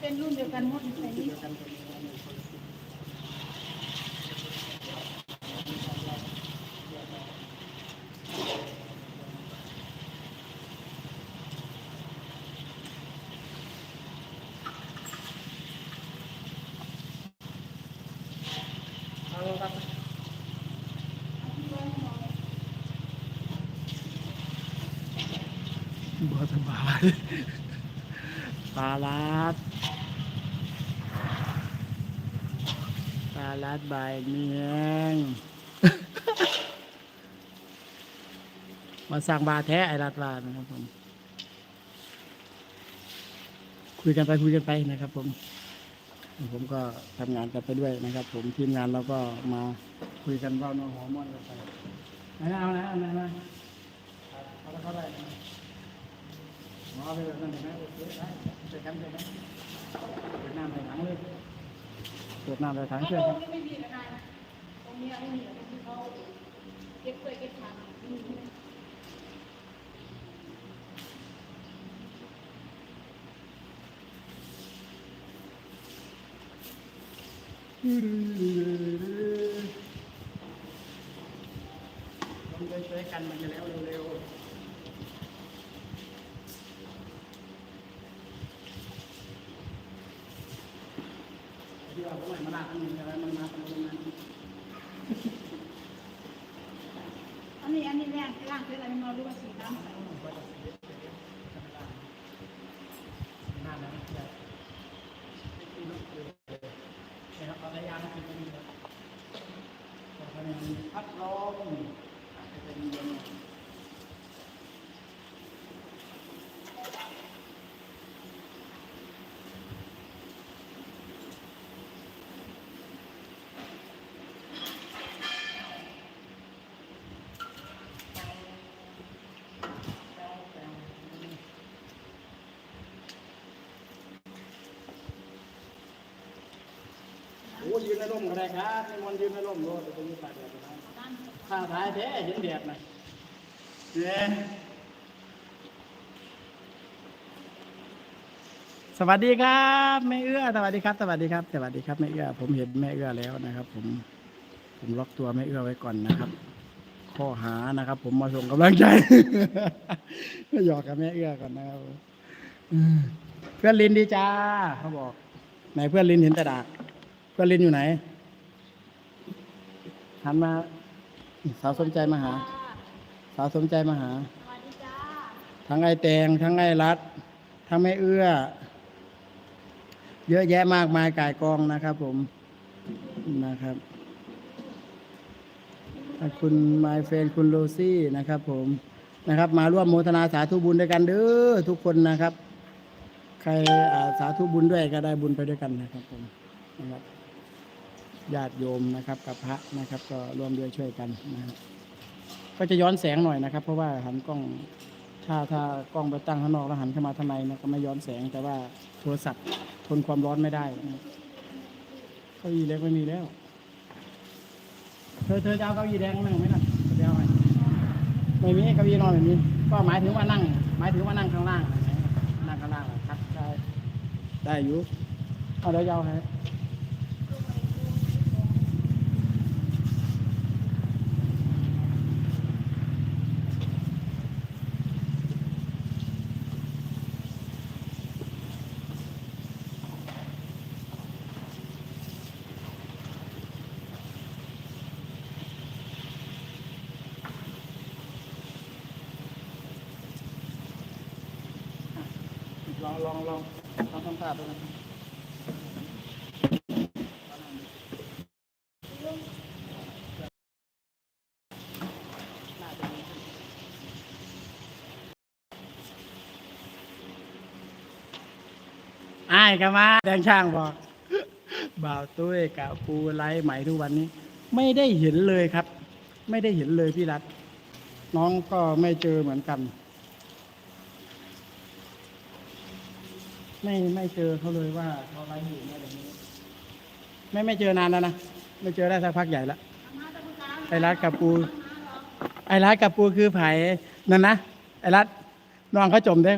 เป็นรุ่นเดียวกันหมดใส่นี้เอาลงครับบ่สบาย ปลาลัดปลาลัดใบายเมียงมาสั่งบาแท้ไอรัดลานะครับผม คุยกันไปคุยกันไปนะครับ ผม ผมก็ทำงานกันไปด้วยนะครับ ผมทีมงานเราก็มาคุยกันเว่าน้องหัวม่อนกันไปไหนเอาไหนเอาไหนมาเอาแล้วเขาได้นะหมอไปแบบนั้นเห็นไหมโอเคได้เจอกันเจอกันเปิดน้ำใส่ถังเลยเปิดน้ำใส่ถังถ้าเชื่อโลครังบนี่ไม่มีก็ได้นะตรงนี้ไม่มีตรงที่เขาเก็บเคยเก็บถังไม่มีลงไปช่วยกันมันจะแล้วเร็ ที่เราไม่มาลากมันอะไรมันมาตรงนั้นอันนี้อันนี้แรงล่างเป็นอะไรมันมาดูว่าสีน้ำใสน่านะนะครับเอาระยะมาเป็นนี้ครับพัดลมจะเป็นเย็น โอ้ยืนในร่มก็ได้ครับในมันยืนในร่มโลดจะมีตากแดดนะข้างท้ายแท้เห็นแดดนะเนี่ยสวัสดีครับแม่เอื้อสวัสดีครับ สวัสดีครับ สวัสดีครับแม่เอื้อผมเห็นแม่เอื้อแล้วนะครับ ผม ผมล็อกตัวแม่เอื้อไว้ก่อนนะครับ ข้อหานะครับ ผมมาส่งกำลังใจก็หยอกกับแม่เอื้อก่อนนะครับเพื่อนลินดีจ้าเขาบอกไหนเพื่อนลินเห็นแต่ดาก เพื่อนลินอยู่ไหนหันมา สาวสมใจมาหา สาวสมใจมาหาสวัสดีจ้าทั้งไอแตง ทั้งไอรัด ทั้งแม่เอื้อ เยอะแยะมากมายก่ายกองนะครับ ผมนะครับขอบคุณไมเฟนคุณโรซี่นะครับ ผมนะครับ มาร่วมโมทนาสาธุบุญด้วยกันเด้อทุกคนนะครับ ใครอ่าสาธุบุญด้วยก็ได้บุญไปด้วยกันนะครับผมนะครับ ญาติโยมนะครับกับพระนะครับ ก็ร่วมด้วยช่วยกันนะครับก็จะย้อนแสงหน่อยนะครับ เพราะว่าหันกล้องถ้าถ้ากล้องไปตั้งข้างนอกแล้วหันเข้ามาทางในนะก็ไม่ย้อนแสงแต่ว่าโทรศัพท์ทนความร้อนไม่ได้นะเก้าอี้เล็กไม่มีแล้ว เธอเธอจะเอาเก้าอี้แดงนั่งไหมล่ะจะเอาไหมไม่มีเก้าอี้นอนไม่มีก็หมายถึงว่านั่ง หมายถึงว่านั่งข้างล่างนั่งข้างล่างอครับได้ได้อยู่เอาเดี๋ยวจะเอาให้ ลองลองลองลองทำภาพดูนะครับอ้กมาแดงช่างบอกบ่าวตุ้ยกับปูไลท์ไหม่ทุกวันนี้ ไม่ได้เห็นเลยครับ ไม่ได้เห็นเลยพี่รัฐน้องก็ไม่เจอเหมือนกัน ไม่ไม่เจอเขาเลยว่าเขาไลฟ์อยู่เนี่ยแบบนี้ ไม่ไม่เจอนานแล้วนะไม่เจอได้สักพักใหญ่ละไอรัดกับปู ไอรัดกับปูคือไผ่นั่นนะไอรัดน้องเขาจมได้เขา